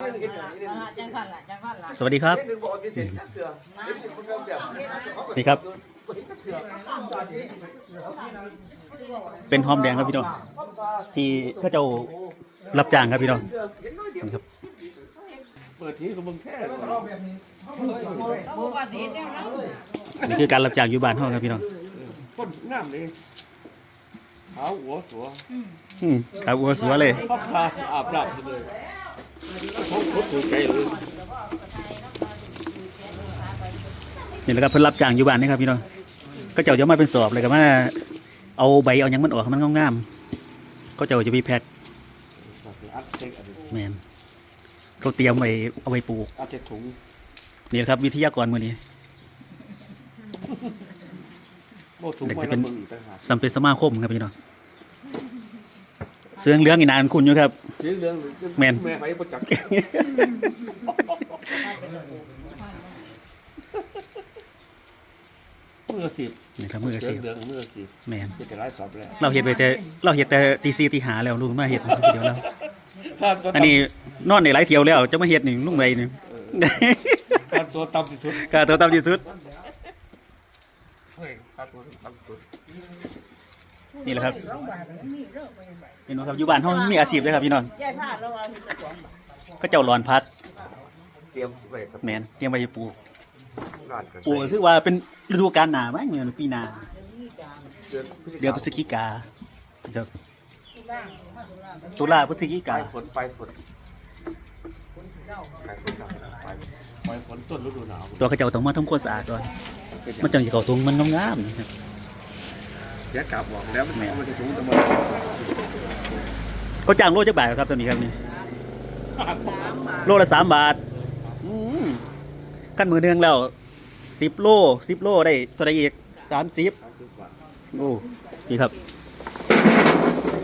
จังสั่นล่ะจังสั่นล่ะสวัสดีครับ นี่ครับ เป็นหอมแดงครับพี่น้องที่เข้าเจ้ารับจ้างครับพี่น้องนี่ครับเปิดทีกับมึงแค่บ่ว่าสิเด้อนะนี่คือการรับจ้างอยู่บ้านห้องครับพี่น้องคนงามเลยเท้าหัวสัวอืมครับอัวสัวเลยพับพาอาบน้ำเลย นี่แหละครับเพิ่นรับจ้างอยู่บ้านนี่ครับพี่น้องก็เจ้าจะมาเป็นสอบเลยครับว่าเอาใบเอาหยังมันออกให้มันงามๆก็เจ้าจะมีแพ็คอัดเช็คอันนี้แมนเขาเตรียมไว้เอาไว้ปลูกอัดเช็คถุงนี่แหละครับ วิทยากรมื้อนี้โม่ถุงไว้แล้วมึงอีกต่างหากสัมเป็นสมาคมครับพี่น้อง เสื้อเหลืองอีนานคุณอยู่ครับ เสียงเรื่องแม่น แม่ไปประจักษ์มือสิบนี่ครับมืออาเสียชีงพเรื่องมือสิบแมนจะจะไล่สอบแล้วเราเห็ดไปแต่เราเห็ดแต่ตีซีตีหาแล้วลุงมาเห็ดเดี๋ยวเราอันนี้นอนในหลายเที่ยวแล้วจะมาเห็ดหนึ่งลุงไปหนึ่งการตัวต่ำที่สุดกาตัวตามที่สุดเฮ้ยการตัวต่ำที่สุด นี่แหละครับพี่น้องครับอยู่บ้านห้องมีอาชีพเลยครับพี่น้องยายพาเราว่าก็เจ้าหลอนพัดเตรียมไว้กับแมนเตรียมไว้ปลูกร้านกันปลูกก็คือว่าเป็นฤดูกาลหนาไหมเหมือนปีหนาเดือนเดือนพฤศจิกาครับตุลาพฤศจิปกาลายฝนปลายฝนปลายฝนหนาวปลายปลายฝนต้นฤดูหนาวตัวเขาเจ้าต้องมาทำความสะอาดก่อนมันจังจะเขาตรงมันงามๆนะครับ เสียกลับบอกแล้วมันมันจะถุงจะมาเขาจ้างโลจักบาทครับตอนนี้ครับนี่โลละสามบาทอืมขั้นมือเนืองแล้วสิบโลสิบโลได้ตัวใดอีกสามสิบโอ้ดีครับ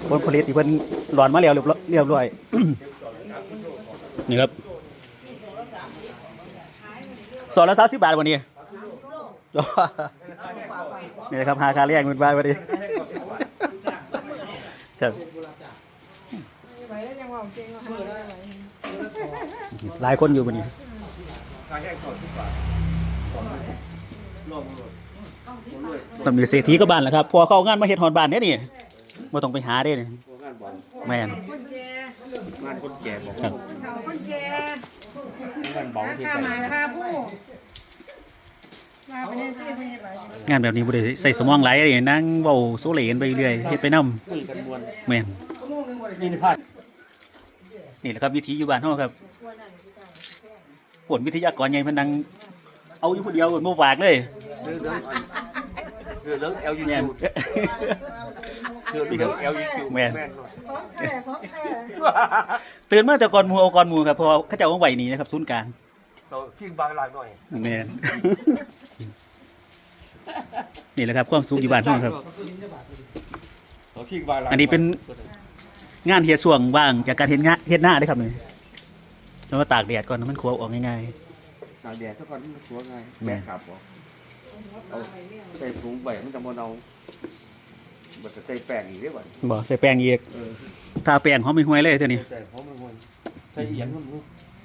ผลผลิตที่เพิ่นหลอนมาแล้วเรียบร้อยเรียบร้อยนี่ครับสอนละสามสิบบาทวันนี้ นี่นะครับหาคาเรียกเงินบาทวันนี้ครับหลายคนอยู่บนนี้ขายแห้งก่อนทุกบาทลองเลยสำนึกเศรษฐีก็บ้านแหละครับ พอเข้างานมาเฮ็ดฮอนบ้านเนี่ยนี่บ่ต้องไปหาเด้นี่พวกงานบอลแม่นคนแก่งานคนแก่บอกครัว่าบเขาคนแก่งานเบาที่ข้าไปมาค่าผู้มาไปเล่นที่ไปไป งานแบบนี้บ่ได้ใส่สมองหลายเด้นั่งเว้าโซเลกันไปเรื่อยเฮ็ดไปนํคุยกันมวนแม่นนี่นี่พลาดนี่แหละครับวิธีอยู่บ้านเฮาครับผลวิทยากรใหญ่เพิ่นนั่งเอาอยู่ผู้เดียวบ่ฝากเลยเรื่องเรื่องเรื่องเรื่องเอลยูแม่นเรื่องเรื่องเอลยูแม่นแม่นของแก่ของแก่ตื่นมาแต่ก่อนหมู่เอาก่อนหมู่ครับเพราะว่าเขาเจ้าเอาไว้นี่นะครับศูนย์กลาง เราทิ้งบางหลังหน่อยแม่น นี่แหละครับความสุขอยู่บ้านเฮาครับ เราทิ้งบางหลังอันนี้เป็น งานเฮ็ดช่วงว่างจากการเฮ็ดงานเฮ็ดหน้าได้อครับนี่แล้วมาตากแดดก่อนมันขัวออกง่ายตากแดดทุกคนมันสวยไงแม่แม่ขับบอกเอาใส่ถุงใบมันจะมันเอาบัดจะใส่แป้งอีกได้บ่ๆบ่ใส่แป้งอีกเออทาแป้งหอมไม่ห่วยเลยเท่านี้ใส่เพราะมันมันใส่เอียงมัน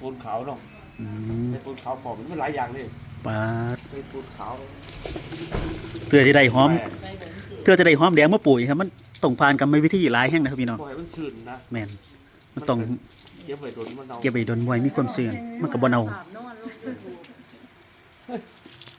ปูนขาวเนาะอืม ใส่ปูนขาวปอกมันหลายอย่างเลยปาดใส่ปูนขาวเพื่อจะได้หอมแป้งเพื่อจะได้หอมแดงมาปุ๋ยครับมันต้องผ่านกรรมวิธีหลายแห่งนะครับพี่น้องปล่อยมันชื้นนะแม่นมันต้องเก็บไว้โดนมันเอาเก็บไว้โดนมวยมีความเสื่อมมันก็บ่เน่า